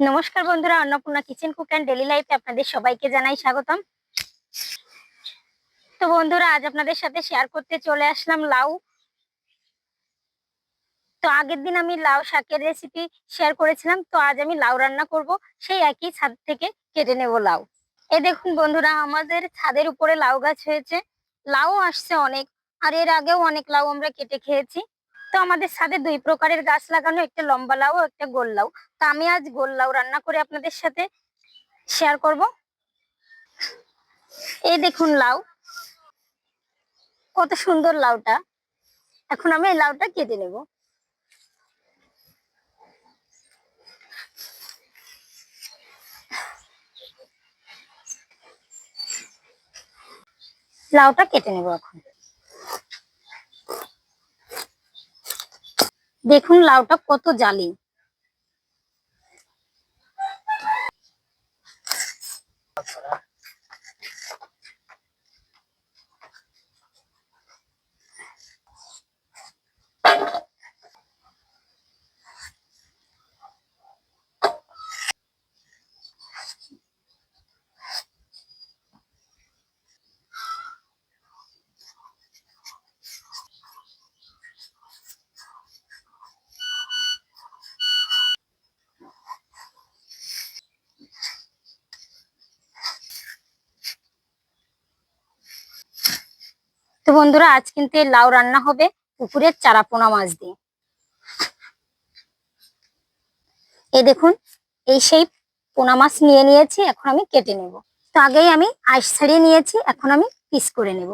নমস্কার বন্ধুরা, Annapurna kitchen cook and daily লাইফে আপনাদের সবাইকে জানাই স্বাগতম। তো বন্ধুরা, আজ আপনাদের সাথে শেয়ার করতে চলে আসলাম লাউ। তো আগের দিন আমি লাউ শাকের রেসিপি শেয়ার করেছিলাম, তো আজ আমি লাউ রান্না করব, সেই একই ছাদ থেকে কেটে নেব লাউ। এ দেখুন বন্ধুরা, আমাদের ছাদের উপরে লাউ গাছ হয়েছে। লাউ আসছে অনেক, আর এর আগেও অনেক লাউ আমরা কেটে খেয়েছি। তো আমাদের সাথে দুই প্রকারের গাছ লাগানো, একটা লম্বা লাউ একটা গোল লাউ। তো আমি আজ গোল লাউ রান্না করে আপনাদের সাথে শেয়ার করব। এই দেখুন লাউ, কত সুন্দর লাউটা। এখন আমি এই লাউটা কেটে নেব। লাউটা কেটে নেব এখন। দেখুন লাউটা কত জালি। তো বন্ধুরা, আজ কিন্তু লাউ রান্না হবে পুকুরের চারাপোনা মাছ দিয়ে। এ দেখুন, এই সেই পোনা মাছ নিয়ে নিয়েছি, এখন আমি কেটে নেব। তো আগেই আমি আইস ছাড়িয়ে নিয়েছি, এখন আমি পিস করে নেব।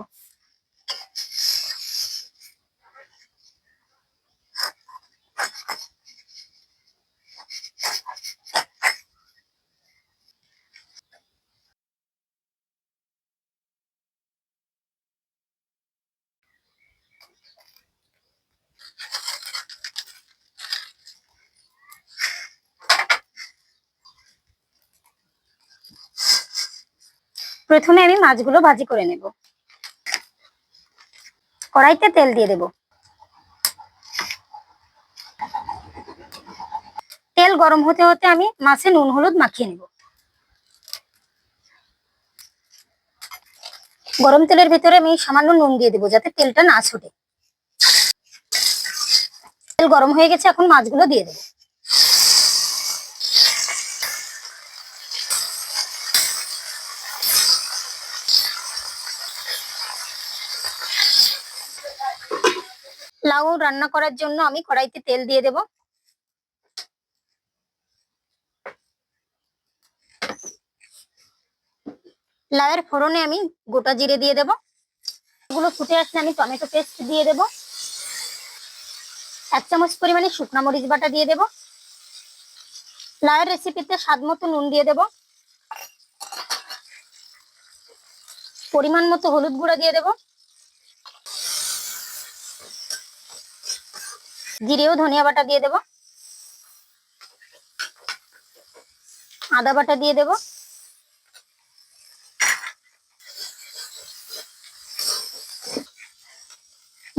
প্রথমে আমি মাছগুলো ভাজি করে নেব। কড়াইতে তেল দিয়ে দেব। তেল গরম হতে হতে আমি মাছে নুন, হলুদ মাখিয়ে নেব। গরম তেলের ভিতরে আমি সামান্য নুন দিয়ে দেবো যাতে তেলটা না ছোটে। তেল গরম হয়ে গেছে, এখন মাছগুলো দিয়ে দেবো। লাউ রান্না করার জন্য আমি কড়াইতে তেল দিয়ে দেব। লাউয়ের ফোড়নে আমি গোটা জিরে দিয়ে দেব। এগুলো ফুটে আসলে আমি টমেটো পেস্ট দিয়ে দেব। এক চামচ পরিমাণে শুকনো মরিচ বাটা দিয়ে দেব। লাউয়ের রেসিপিতে স্বাদ মতো নুন দিয়ে দেব। পরিমাণ মতো হলুদ গুঁড়া দিয়ে দেবো। জিরে ও ধনিয়া বাটা দিয়ে দেব। আদা বাটা দিয়ে দেব।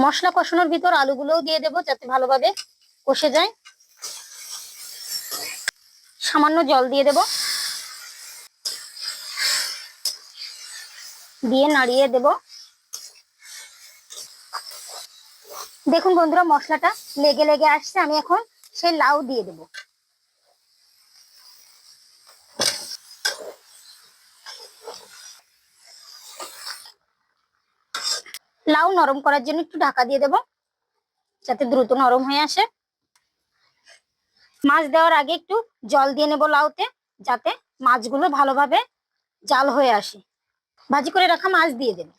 মশলা কষানোর ভিতর আলুগুলোও দিয়ে দেব যাতে ভালোভাবে কষে যায়। সামান্য জল দিয়ে দেব। দিয়ে নাড়িয়ে দেব। দেখুন বন্ধুরা, মশলাটা লেগে লেগে আসছে, আমি এখন সেই লাউ দিয়ে দেব। লাউ নরম করার জন্য একটু ঢাকা দিয়ে দেব, যাতে দ্রুত নরম হয়ে আসে। মাছ দেওয়ার আগে একটু জল দিয়ে নেব লাউতে, যাতে মাছগুলো ভালোভাবে জাল হয়ে আসে। ভাজি করে রাখা মাছ দিয়ে দেব।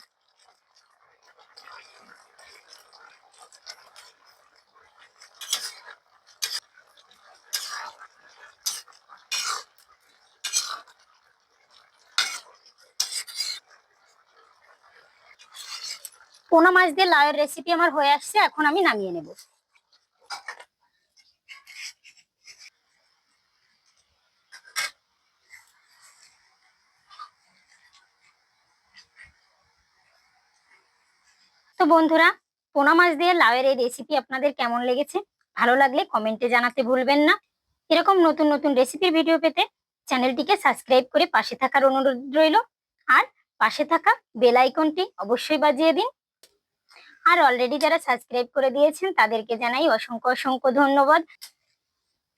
পোনা মাছ দিয়ে লাউয়ের রেসিপি আমার হয়ে আসছে, এখন আমি নামিয়ে নেব। তো বন্ধুরা, পোনা মাছ দিয়ে লাউয়ের এই রেসিপি আপনাদের কেমন লেগেছে? ভালো লাগলে কমেন্টে জানাতে ভুলবেন না। এরকম নতুন নতুন রেসিপির ভিডিও পেতে চ্যানেলটিকে সাবস্ক্রাইব করে পাশে থাকার অনুরোধ রইল। আর পাশে থাকা বেল আইকনটি অবশ্যই বাজিয়ে দিন। আর অলরেডি যারা সাবস্ক্রাইব করে দিয়েছেন, তাদেরকে জানাই অসংখ্য অসংখ্য ধন্যবাদ।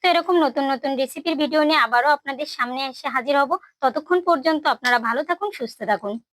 তো এরকম নতুন নতুন রেসিপির ভিডিও নিয়ে আবারও আপনাদের সামনে এসে হাজির হব। ততক্ষণ পর্যন্ত আপনারা ভালো থাকুন, সুস্থ থাকুন।